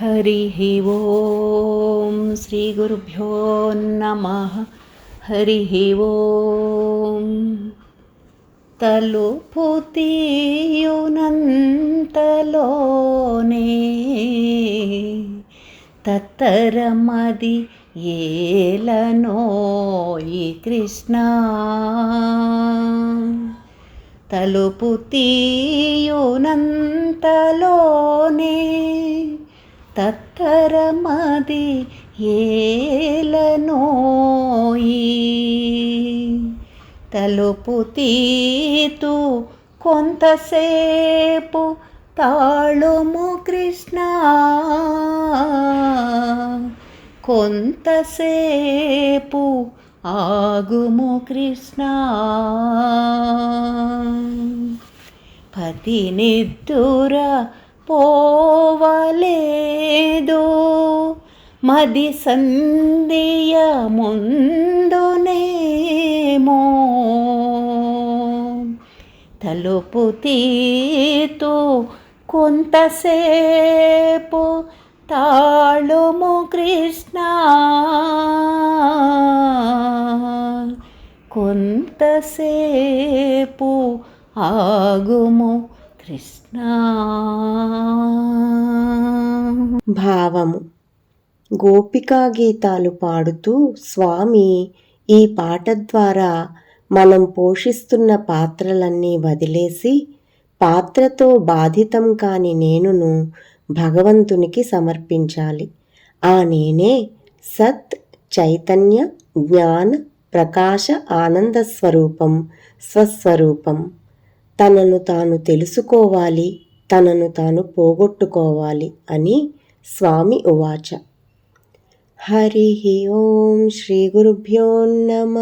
హరి ఓం శ్రీ గురుభ్యో నమ హరి ఓం తలుపు తీయునంతలోనే తత్తరమది ఏలనోయి కృష్ణ తలుపు తీయునంతలోనే తత్తరమది ఏలనోయి తలుపు తీతు కొంతసేపు తాళుము కృష్ణ. కొంతసేపు ఆగుము కృష్ణ. పతి నిద్దుర పోవలేదు. మది సంధియ ముందునేమో. తలుపు తీతూ కొంతసేపు తాళుము కృష్ణ. కొంతసేపు ఆగుము కృష్ణ. భావము. గోపికా గీతాలు పాడుతూ స్వామి ఈ పాట ద్వారా మనం పోషిస్తున్న పాత్రలన్నీ వదిలేసి పాత్రతో బాధితం కాని నేనును భగవంతునికి సమర్పించాలి. ఆ నేనే సత్ చైతన్య జ్ఞాన ప్రకాశ ఆనంద స్వరూపం స్వస్వరూపం. తనను తాను తెలుసుకోవాలి తనను తాను పోగొట్టుకోవాలి అని స్వామి ఉవాచ. హరి ఓం శ్రీ గురుభ్యో నమ.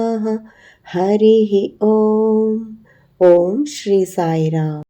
హరి ఓం. ఓం శ్రీ సాయిరామ్.